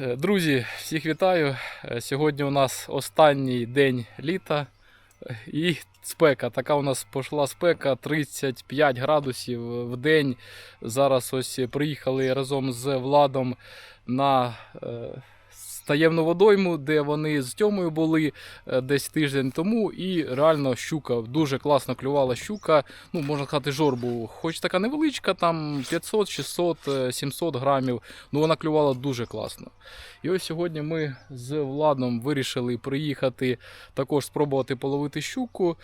Е, Друзі, всіх вітаю. Е, Сьогодні у нас останній день літа і спека. Така у нас пішла спека 35 градусів в день. Зараз ось приїхали разом з Владом на е, таємну водойму, де вони з Тьомою були е, десь тиждень тому. І реально щука дуже класно клювала щука. Ну, можна сказати, жорбу. Хоч така невеличка, там 500, 600, е, 700 грамів. Ну вона клювала дуже класно. І ось сьогодні ми з Владом вирішили приїхати також спробувати половити щуку.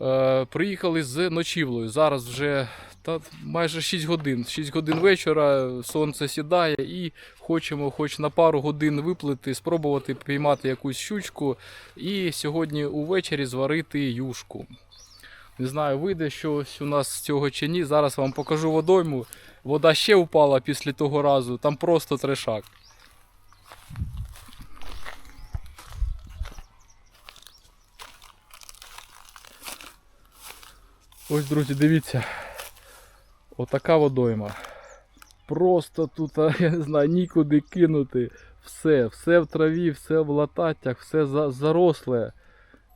Е, приїхали з ночівлею. Зараз вже та, майже 6 годин. 6 годин вечора, сонце сідає і хочемо хоч на пару годин виплити, спробувати піймати якусь щучку і сьогодні увечері зварити юшку. Не знаю, вийде щось у нас з цього чи ні. Зараз вам покажу водойму. Вода ще впала після того разу, там просто трешак. Ось, друзі, дивіться. Отака водойма. Просто тут, я не знаю, нікуди кинути. Все, все в траві, все в лататтях, все за- заросле.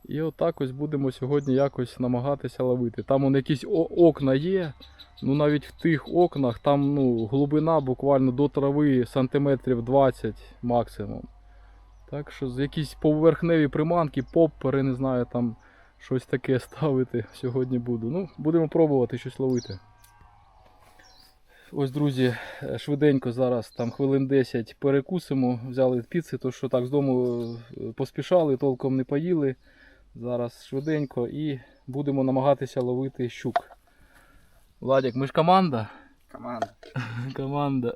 І отак ось будемо сьогодні якось намагатися ловити. Там он якісь окна є. Ну навіть в тих окнах там ну, глибина буквально до трави сантиметрів 20 максимум. Так що якісь поверхневі приманки, поппери, не знаю, там щось таке ставити сьогодні буду. Ну, будемо пробувати щось ловити. Ось, друзі, е, швиденько зараз там хвилин 10 перекусимо, взяли піци, то що так з дому е, поспішали, толком не поїли. Зараз швиденько і будемо намагатися ловити щук. Владик, ми ж команда. Команда. Команда.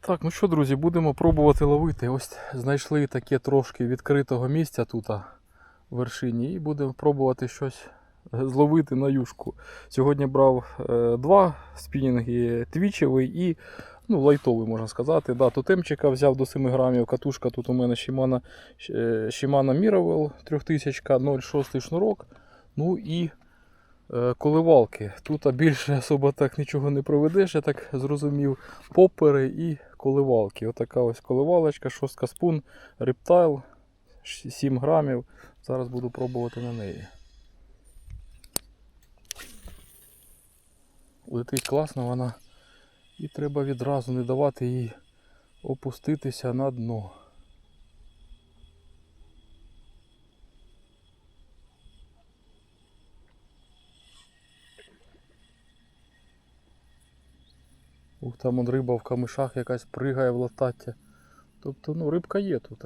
Так, ну що, друзі, будемо пробувати ловити. Ось знайшли таке трошки відкритого місця тут вершині і будемо пробувати щось зловити на юшку. Сьогодні брав е, два спінінги твічевий і ну, лайтовий, можна сказати. Да, тотемчика взяв до 7 грамів. Катушка тут у мене Shimano, е, Shimano Miravel 3000, 0,6 шнурок. Ну і е, коливалки. Тут більше особо так нічого не проведеш, я так зрозумів. Попери і коливалки. Отака ось коливалочка, шостка спун, рептайл 7 грамів. Зараз буду пробувати на неї. Летить класно вона. І треба відразу не давати їй опуститися на дно. Ух, там он риба в камишах якась пригає в латаття. Тобто, ну, рибка є тут.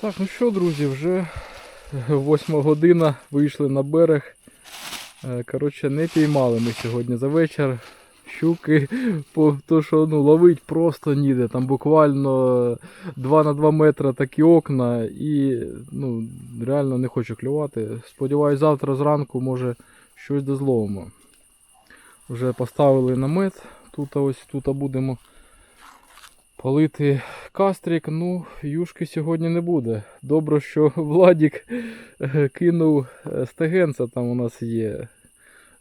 Так, ну що, друзі, вже восьма година вийшли на берег. Е, Коротше, не піймали ми сьогодні за вечір. Щуки, то що ну, ловить просто ніде. Там буквально 2 на 2 метри такі окна і ну, реально не хочу клювати. Сподіваюсь, завтра зранку може щось дозловимо. Вже поставили намет. Тут ось тут будемо палити кастрик. Ну, юшки сьогодні не буде. Добре, що Владік е, кинув е, стегенца там у нас є.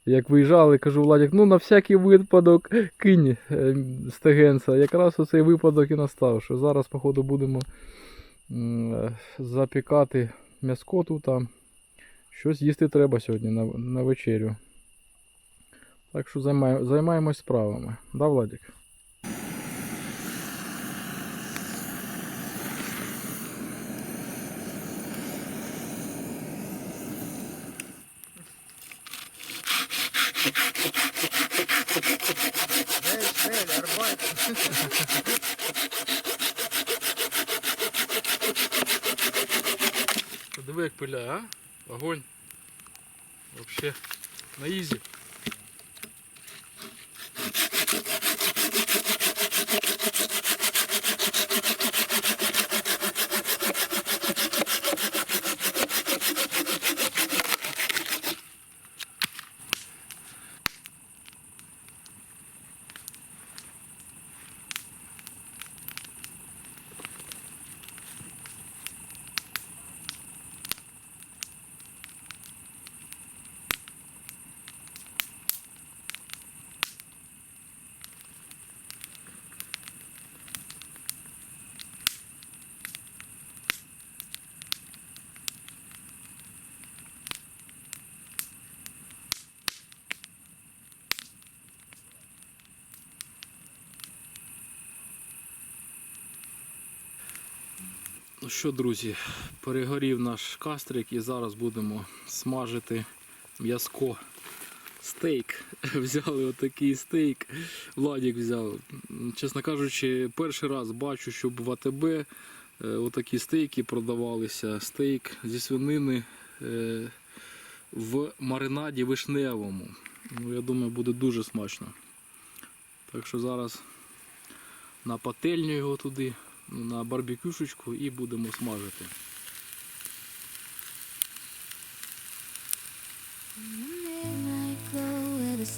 Як виїжджали, кажу Владік, ну на всякий випадок кинь е, стегенца. Якраз оцей випадок і настав, що зараз, походу, будемо запікати м'яско тут. Щось їсти треба сьогодні на, на вечерю. Так що займаємось справами. Да, Владик? Пиляє, а? Огонь. Вообще на ізі. Ну що, друзі, перегорів наш кастрик і зараз будемо смажити м'язко. Стейк. Взяли отакий стейк. Владік взяв. Чесно кажучи, перший раз бачу, щоб в АТБ е, отакі стейки продавалися. Стейк зі свинини е, в маринаді вишневому. Ну, я думаю, буде дуже смачно. Так що зараз на пательню його туди, на барбекюшечку і будемо смажити.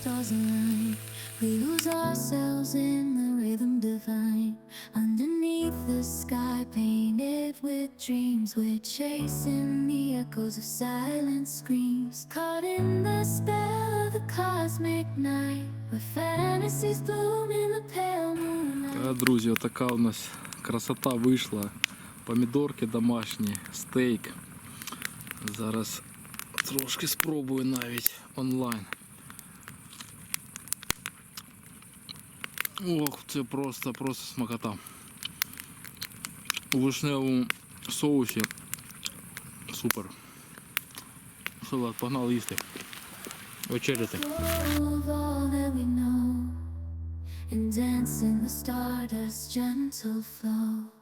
Stars align. We lose ourselves in the rhythm divine. Underneath the sky painted with dreams, we're chasing the echoes of silent screams. Caught in the spell of the cosmic night, where fantasies bloom in the pale moonlight. Друзі, отака у нас красота вийшла. Помідорки домашні, стейк. Зараз трошки спробую навіть онлайн. Ох, це просто, просто смакота. У вишневому соусі. Супер. Все, Влад, погнали їсти. Вечеряти. And dance in the stardust gentle flow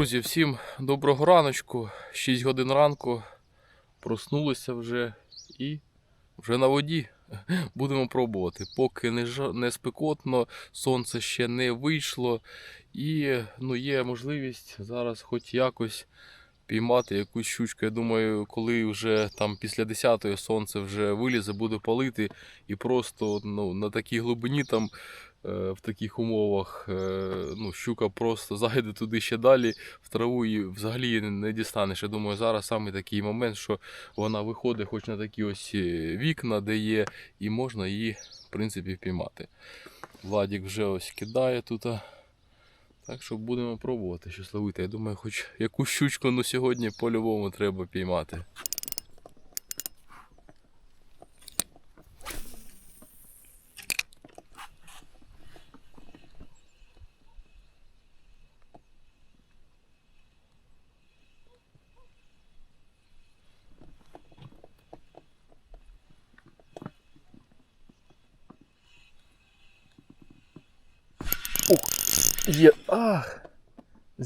друзі, всім доброго раночку. 6 годин ранку. Проснулися вже і вже на воді. Будемо пробувати. Поки не, жа- не спекотно, сонце ще не вийшло. І ну, є можливість зараз хоч якось піймати якусь щучку. Я думаю, коли вже там після 10-ї сонце вже вилізе, буде палити. І просто ну, на такій глибині там. Е, В таких умовах е, ну, щука просто зайде туди ще далі, в траву і взагалі не- не дістанеш. Я думаю, зараз саме такий момент, що вона виходить хоч на такі ось е, вікна, де є, і можна її, в принципі, впіймати. Владік вже ось кидає тут. Так що будемо пробувати щось ловити. Я думаю, хоч якусь щучку ну, сьогодні по-любому треба піймати.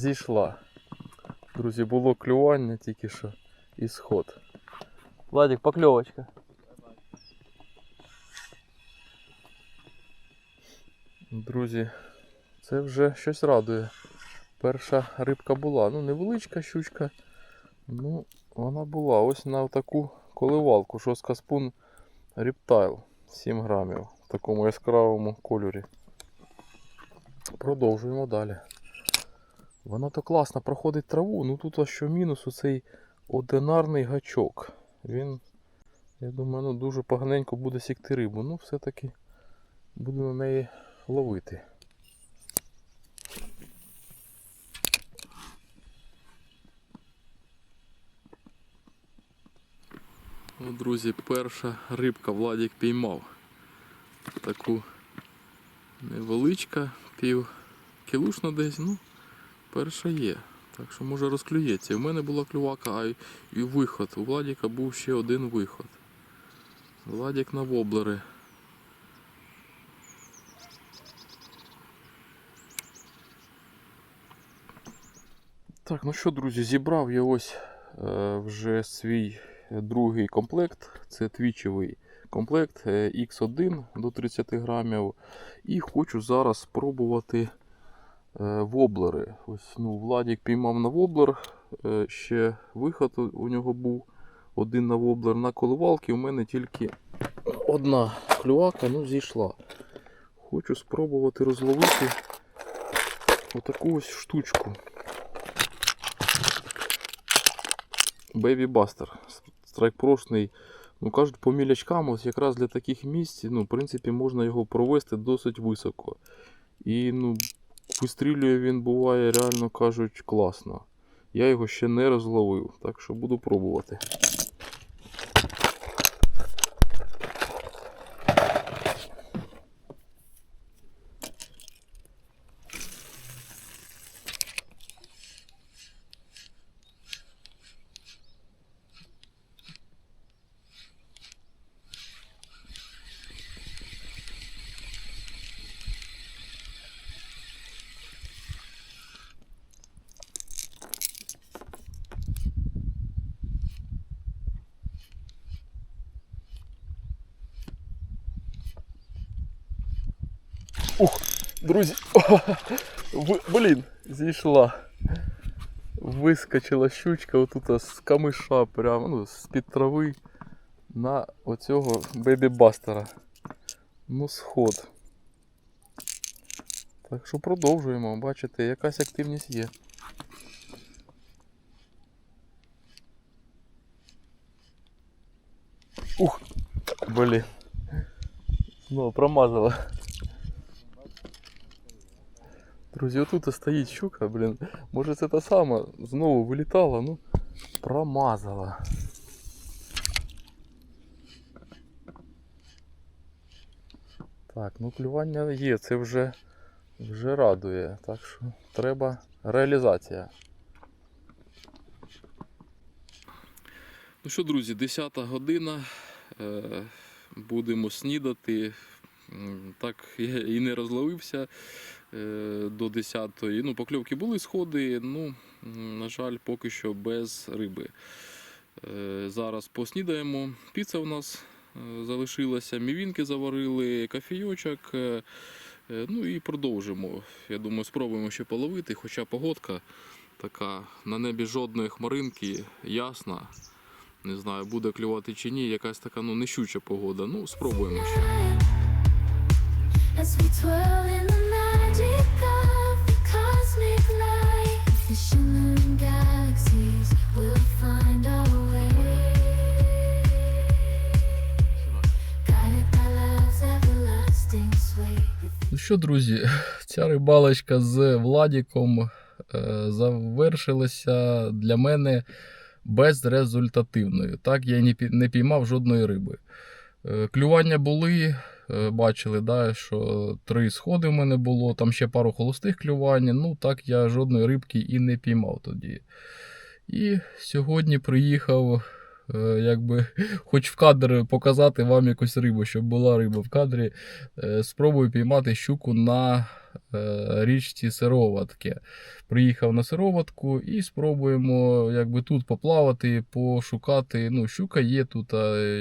Зійшла. Друзі, було клювання тільки що і сход. Владик, покльовочка. Друзі, це вже щось радує. Перша рибка була. Ну, невеличка щучка. Ну, вона була. Ось на таку коливалку. Жорстка спун Ріптайл 7 грамів в такому яскравому кольорі. Продовжуємо далі. Вона то класно проходить траву, ну тут а що мінус оцей одинарний гачок. Він, я думаю, ну, дуже поганенько буде сікти рибу. Ну, все-таки буду на неї ловити. О, друзі, перша рибка Владік піймав. Таку невеличка, пів кілушна десь, ну, перша є. Так що може розклюється. І в мене була клювака, а і виход. У Владіка був ще один виход. Владік на воблери. Так, ну що, друзі, зібрав я ось е, вже свій другий комплект. Це твічевий комплект е, X1 до 30 грамів. І хочу зараз спробувати е, воблери. Ось, ну, Владік піймав на воблер. е, Ще виход у- у нього був. Один на воблер на коливалки. У мене тільки одна клювака ну, зійшла. Хочу спробувати розловити отаку ось штучку. Baby Buster. Страйкпрошний. Ну, кажуть, по мілячкам, ось якраз для таких місць, ну, в принципі, можна його провести досить високо. І ну, вистрілює він буває, реально кажуть, класно. Я його ще не розловив, так що буду пробувати. Ух, друзі, в- блін, зійшла. Вискочила щучка отут з камиша, прямо ну, з-під трави на оцього бебі-бастера. Ну, сход. Так що продовжуємо, бачите, якась активність є. Ух, блін. Ну, промазала. Друзі, отут стоїть щука, блін. Може це та сама знову вилітала, ну промазала. Так, ну клювання є, це вже, вже радує. Так що треба реалізація. Ну що, друзі, 10 година. Е, будемо снідати. Так я і не розловився до 10-ї. Ну, покльовки були сходи, ну, на жаль, поки що без риби. Е, Зараз поснідаємо. Піца у нас е, залишилася, мівінки заварили, кофійочок. е, е, Ну і продовжимо. Я думаю, спробуємо ще половити, хоча погодка така на небі жодної хмаринки, ясна. Не знаю, буде клювати чи ні, якась така ну, нещуча погода. Ну, спробуємо ще. Ну що, друзі, ця рибалочка з Владіком е, завершилася для мене безрезультативною. Так, я не піймав жодної риби. Е, Клювання були, бачили, да, що три сходи в мене було, там ще пару холостих клювань. Ну так я жодної рибки і не піймав тоді. І сьогодні приїхав, е, якби, хоч в кадр показати вам якусь рибу, щоб була риба в кадрі. Е, Спробую піймати щуку на е, річці Сироватки. Приїхав на сироватку і спробуємо якби тут поплавати, пошукати. Ну, щука є тут.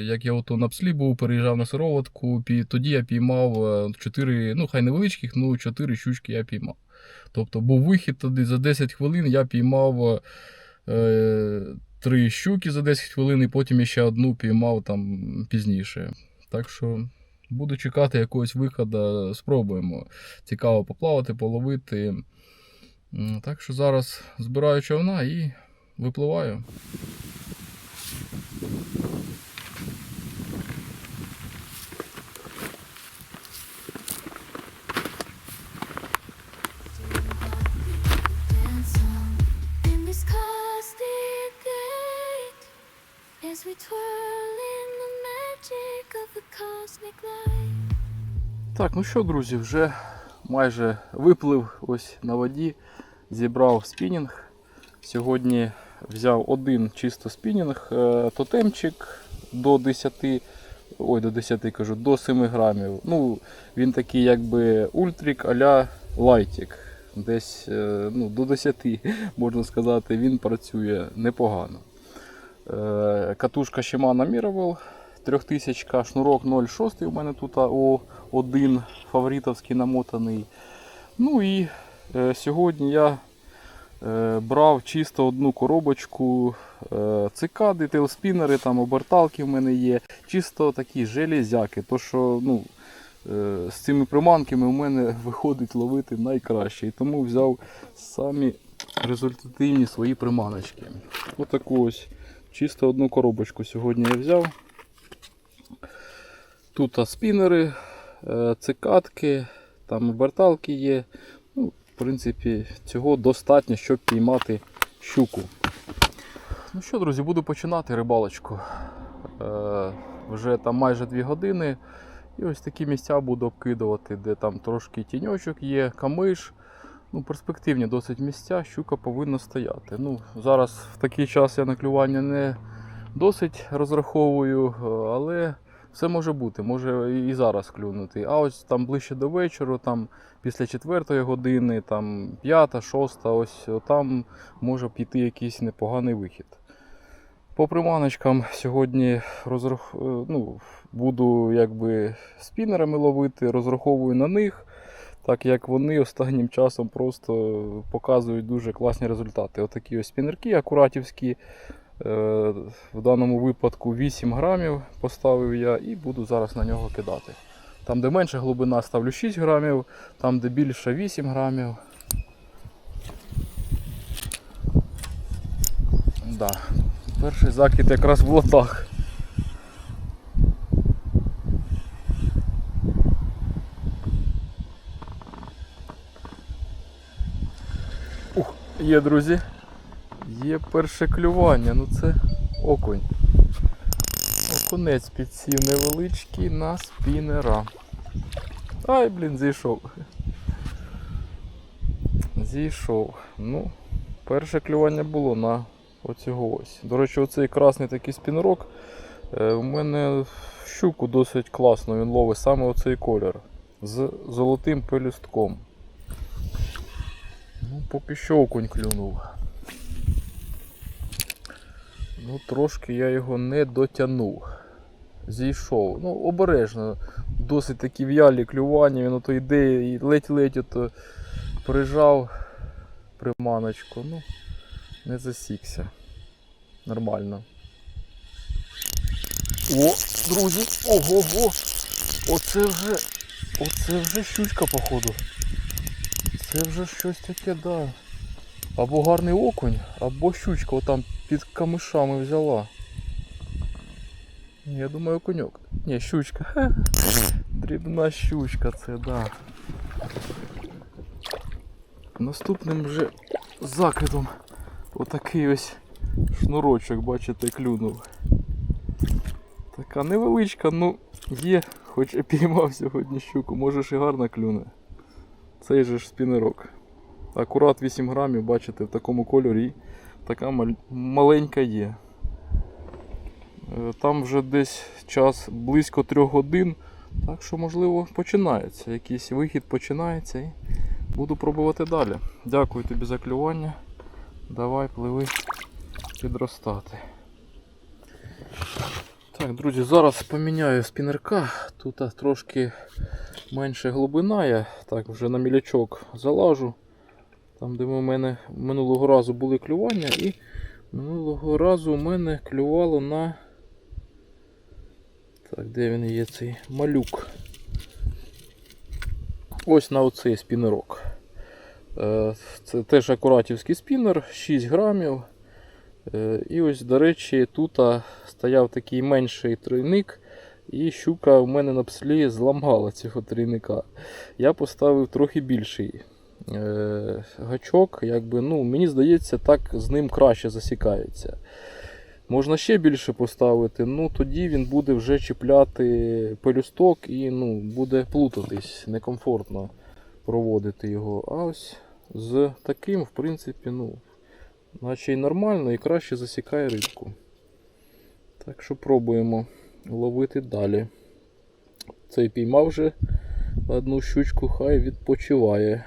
Як я ото на пслі був, переїжджав на сироватку, тоді я піймав 4, ну хай невеличких, ну 4 щучки я піймав. Тобто був вихід тоді за 10 хвилин, я піймав е, 3 щуки за 10 хвилин, і потім ще одну піймав там пізніше. Так що буду чекати якогось виходу, спробуємо. Цікаво поплавати, половити. Так що зараз збираю човна і випливаю. Так, ну що, друзі, вже майже виплив ось на воді, зібрав спінінг. Сьогодні взяв один чисто спінінг, е, тотемчик до 10, ой, до 10 кажу, до 7 грамів. Ну, він такий якби ультрик а-ля лайтік. Десь е, ну, до 10, можна сказати, він працює непогано. Е, Катушка Shimano Miraval 3000, шнурок 0,6 у мене тут О1 фаворитовський намотаний. Ну і е, сьогодні я е, брав чисто одну коробочку е, цикади, тейлспінери, там оберталки в мене є. Чисто такі железяки. То що ну, е, з цими приманками у мене виходить ловити найкраще. І тому взяв самі результативні свої приманочки. Отаку ось чисто одну коробочку сьогодні я взяв. Тут спінери, е, цикадки, там оберталки є. Ну, в принципі, цього достатньо, щоб піймати щуку. Ну що, друзі, буду починати рибалочку. Е, вже там майже 2 години. І ось такі місця буду обкидувати, де там трошки тіньочок є, камиш. Ну, перспективні досить місця, щука повинна стояти. Ну, зараз в такий час я на клювання не досить розраховую, е, але все може бути, може і зараз клюнути. А ось там ближче до вечора, там після 4 години, там 5, 6, ось там може піти якийсь непоганий вихід. По приманочкам сьогодні розрах... е, ну, буду якби спінерами ловити, розраховую на них, так як вони останнім часом просто показують дуже класні результати. Отакі ось спінерки акуратівські. Е, В даному випадку 8 грамів поставив я і буду зараз на нього кидати. Там, де менша глибина, ставлю 6 грамів, там, де більше 8 грамів. Да. Перший закид якраз в лотах. Ух, є, друзі. Є перше клювання, ну це окунь. Окунець підсів невеличкий на спінера. Ай, блін, зійшов. Зійшов. Ну, перше клювання було на оцього ось. До речі, оцей красний такий спінерок. е, У мене щуку досить класно він ловить саме оцей колір. З золотим пелюстком. Ну, поки що окунь клюнув. Ну, трошки я його не дотягнув. Зійшов. Ну, обережно. Досить такі в'ялі клювання, він ото йде і ледь-ледь ото прижав приманочку. Ну, не засікся. Нормально. О, друзі! Ого-го! Оце вже. Оце вже щучка, походу. Це вже щось таке, да. Або гарний окунь, або щучка отам під камишами взяла. Я думаю, окуньок. Ні, щучка. Ха. Дрібна щучка це, да. Наступним вже закидом отакий ось шнурочок, бачите, клюнув. Така невеличка, ну є, хоч і піймав сьогодні щуку, може ж і гарно клюне. Цей же ж спінерок. Акурат 8 грамів, бачите, в такому кольорі. Така маленька є. Е, Там вже десь час близько 3 годин. Так що, можливо, починається. Якийсь вихід починається і буду пробувати далі. Дякую тобі за клювання. Давай пливи підростати. Так, друзі, зараз поміняю спінерка. Тут трошки менше глибина. Я так вже на мілячок залажу. Там, де в мене минулого разу були клювання, і минулого разу у мене клювало на. Так, де він є цей малюк? Ось на оцей спінерок. Е, Це теж акуратівський спінер, 6 грамів. Е, І ось, до речі, тут стояв такий менший тройник, і щука у мене на пслі зламала цього тройника. Я поставив трохи більший гачок. Якби, ну, Мені здається, так з ним краще засікається. Можна ще більше поставити, ну тоді він буде вже чіпляти пелюсток і ну, буде плутатись, некомфортно проводити його. А ось з таким, в принципі, ну, наче й нормально і краще засікає рибку. Так що пробуємо ловити далі. Цей піймав вже одну щучку, хай відпочиває.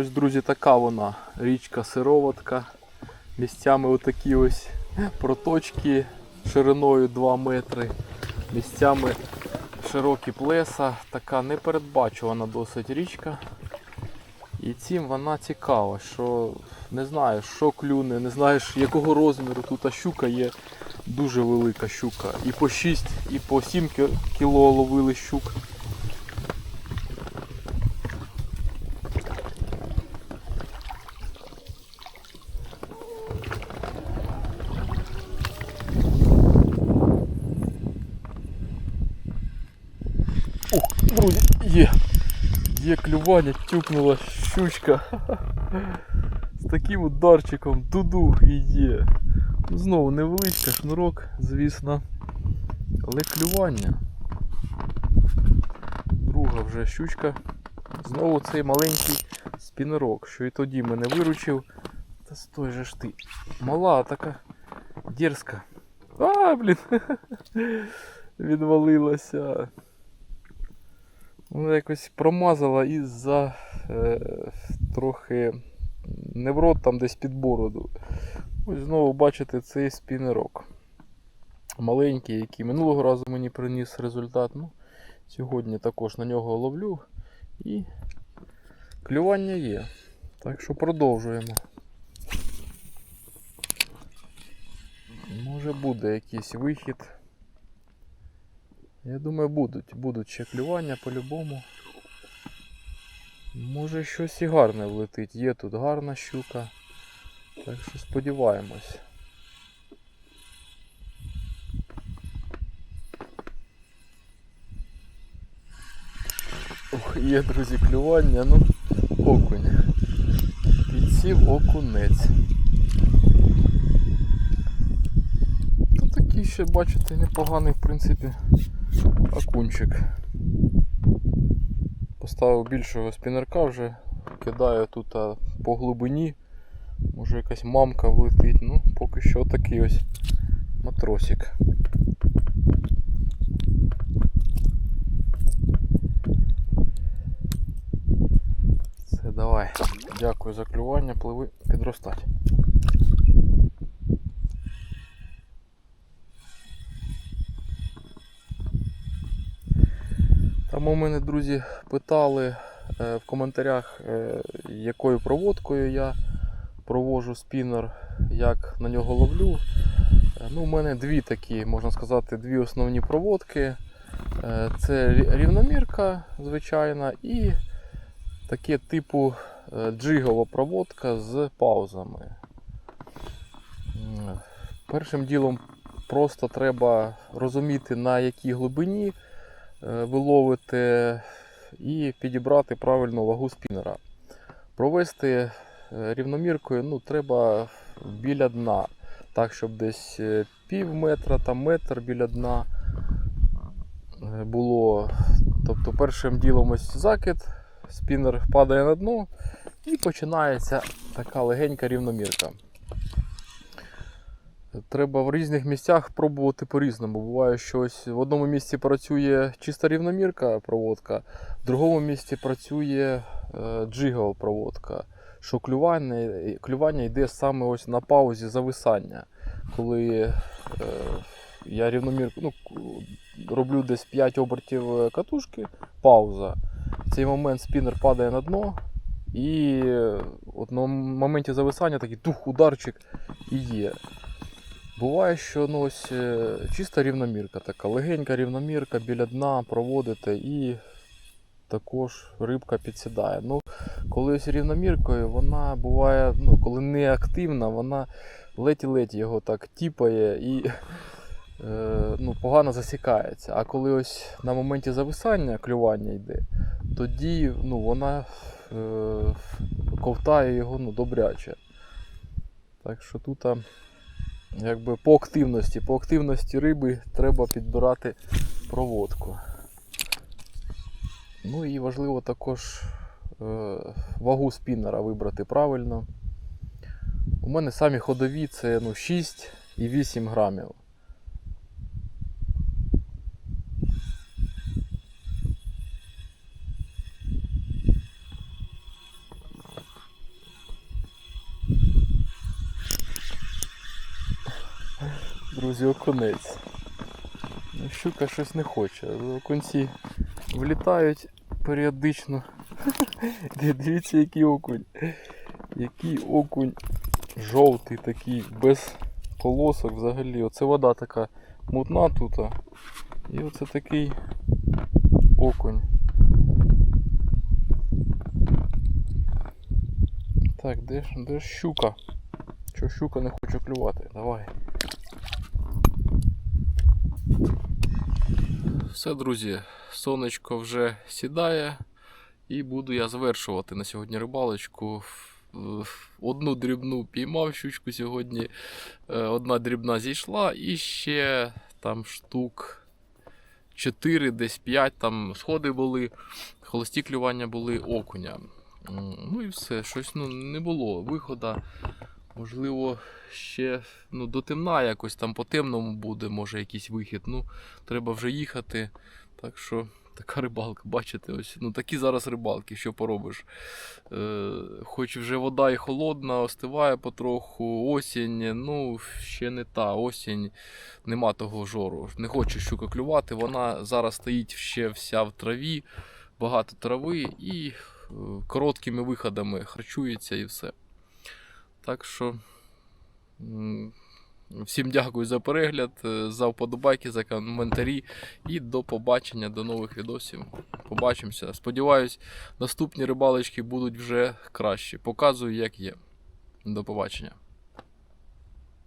Ось, друзі, така вона річка Сироватка. Місцями отакі ось проточки шириною 2 метри. Місцями широкі плеса. Така непередбачувана досить річка. І цим вона цікава, що не знаєш, що клюне, не знаєш якого розміру. Тут щука є дуже велика щука. І по 6, і по 7 кіло ловили щук. Ух, друзі, є! Клювання, тюкнула щучка. З таким ударчиком дуду є. Ну, Знову невеличка шнурок, звісно. Але клювання. Друга вже щучка. Знову цей маленький спінерок, що і тоді мене виручив. Та стой же ж ти. Мала така дерзка. А, блін. Відвалилася. Вона якось промазала і за е, трохи не в рот, там десь під бороду. Ось знову бачите цей спінерок. Маленький, який минулого разу мені приніс результат. Ну, сьогодні також на нього ловлю і клювання є. Так що продовжуємо. Може буде якийсь вихід. Я думаю, будуть. Будуть ще клювання по-любому. Може щось і гарне влетить. Є тут гарна щука. Так що сподіваємось. Ох, є, друзі, клювання, ну, окунь. Підсів окунець. Та такий ще, бачите, непоганий, принципі, окунчик. Поставив більшого спінерка вже, кидаю тут а, по глибині. Може якась мамка влетить, ну поки що такий ось матросик. Давай. Дякую за клювання, пливи підростати. Там у мене, друзі, питали е, в коментарях, е, якою проводкою я провожу спінер, як на нього ловлю. Е, Ну, у мене дві такі, можна сказати, дві основні проводки. Це рівномірка звичайна і таке типу джигова проводка з паузами. Першим ділом просто треба розуміти, на якій глибині ви ловите, і підібрати правильну вагу спінера. Провести е, рівноміркою ну, треба біля дна, так, щоб десь е, пів метра, там метр біля дна е, було. Тобто першим ділом ось закид, спінер падає на дно і починається така легенька рівномірка. Треба в різних місцях пробувати по-різному. Буває, що ось в одному місці працює чиста рівномірка проводка, в другому місці працює е, джигова проводка. Що клювання, клювання йде саме ось на паузі зависання. Коли е, я рівномірку ну, роблю десь 5 обертів е, катушки, пауза. В цей момент спінер падає на дно. І е, от на моменті зависання такий тух, ударчик і є. Буває, що ну, ось, е, чиста рівномірка, така легенька рівномірка біля дна проводите і також рибка підсідає. Ну, коли рівноміркою, вона буває, ну, коли не активна, вона ледь-ледь його так тіпає і е, ну, погано засікається. А коли ось на моменті зависання клювання йде, тоді ну, вона е, ковтає його ну, добряче. Так що тут якби по активності, по активності риби треба підбирати проводку. Ну і важливо також е, вагу спіннера вибрати правильно. У мене самі ходові це ну, 6 і 8 грамів. Друзі, окунець. Ну, Щука щось не хоче. але Окунці влітають періодично. Дивіться, який окунь. Який окунь жовтий такий, без полосок взагалі. Оце вода така мутна тут. І оце такий окунь. Так, де ж, де ж щука? Що щука не хоче клювати? Давай. Все, друзі, сонечко вже сідає. І буду я завершувати на сьогодні рибалочку. Одну дрібну піймав щучку сьогодні. Е, Одна дрібна зійшла і ще там штук 4, десь 5 там сходи були, холості клювання були окуня. Ну і все, щось ну, не було виходу. Можливо, ще ну, до темна якось там по темному буде, може якийсь вихід. Ну, треба вже їхати. Так що така рибалка, бачите, ось ну такі зараз рибалки, що поробиш. Е, хоч вже вода і холодна, остиває потроху, осінь, ну ще не та осінь, нема того жору. Не хоче щука клювати, вона зараз стоїть ще вся в траві, багато трави і е, короткими виходами харчується і все. Так що. Всім дякую за перегляд, е, за вподобайки, за коментарі і до побачення, до нових відосів. Побачимося. Сподіваюсь, наступні рибалочки будуть вже кращі. Показую, як є. До побачення.